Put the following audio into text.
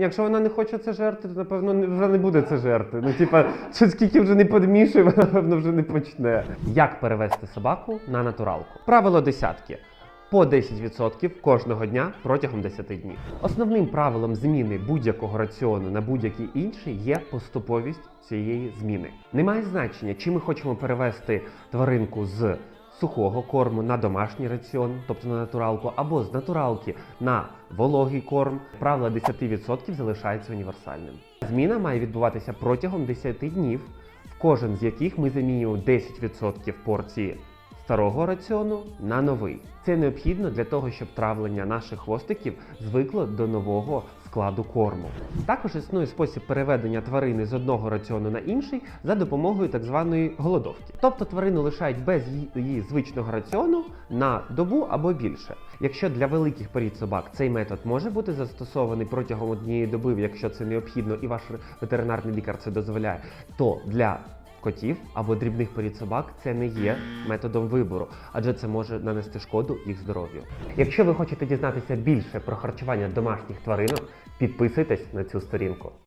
Якщо вона не хоче це жерти, то напевно вже не буде це жерти. Ну, типа, що скільки вже не подмішує, вона напевно вже не почне. Як перевести собаку на натуралку? Правило десятки. По 10% кожного дня протягом 10 днів. Основним правилом зміни будь-якого раціону на будь-який інший є поступовість цієї зміни. Немає значення, чи ми хочемо перевести тваринку з сухого корму на домашній раціон, тобто на натуралку, або з натуралки на вологий корм. Правило 10% залишається універсальним. Зміна має відбуватися протягом 10 днів, в кожен з яких ми замінюємо 10% порції старого раціону на новий. Це необхідно для того, щоб травлення наших хвостиків звикло до нового складу корму. Також існує спосіб переведення тварини з одного раціону на інший за допомогою так званої голодовки. Тобто тварину лишають без її, звичного раціону на добу або більше. Якщо для великих порід собак цей метод може бути застосований протягом однієї доби, якщо це необхідно, і ваш ветеринарний лікар це дозволяє, то для котів або дрібних порід собак це не є методом вибору, адже це може нанести шкоду їх здоров'ю. Якщо ви хочете дізнатися більше про харчування домашніх тваринок, підписуйтесь на цю сторінку.